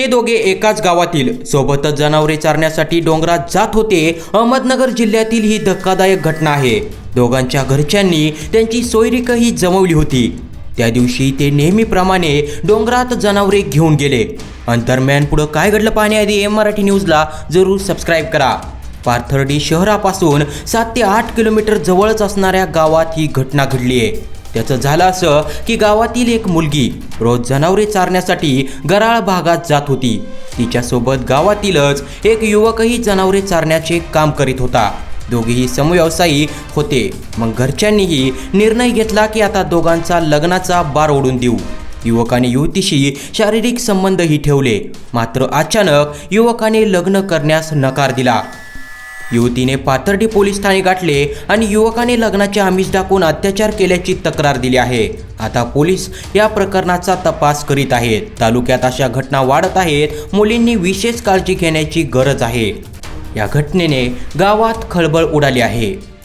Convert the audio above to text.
ते दोघे एकाच गावातील. सोबतच जनावरे चारण्यासाठी डोंगरात जात होते. अहमदनगर जिल्ह्यातील ही धक्कादायक घटना आहे. दोघांच्या घरच्यांनी त्यांची सोयरीकही जमवली होती. त्या दिवशी ते नेहमीप्रमाणे डोंगरात जनावरे घेऊन गेले. अंतरम्यान पुढं काय घडलं पाहण्याआधी एम मराठी न्यूजला जरूर सबस्क्राईब करा. पाथर्डी शहरापासून सात ते आठ किलोमीटर जवळच असणाऱ्या गावात ही घटना घडली आहे. त्याचं झालं असं की गावातील एक मुलगी रोज जनावरे चारण्यासाठी गराळ भागात जात होती. तिच्यासोबत गावातीलच एक युवकही जनावरे चारण्याचे काम करीत होता. दोघेही समव्यवसायी होते. मग घरच्यांनीही निर्णय घेतला की आता दोघांचा लग्नाचा बार ओढून देऊ. युवकाने युवतीशी शारीरिक संबंधही ठेवले. मात्र अचानक युवकाने लग्न करण्यास नकार दिला. युवतीने पाथर्डी पोलीस ठाणे गाठले आणि युवकाने लग्नाचे आमिष दाखवून अत्याचार केल्याची तक्रार दिली आहे. आता पोलीस या प्रकरणाचा तपास करीत आहेत. तालुक्यात अशा घटना वाढत आहेत. मुलींनी विशेष काळजी घेण्याची गरज आहे. या घटनेने गावात खळबळ उडाली आहे.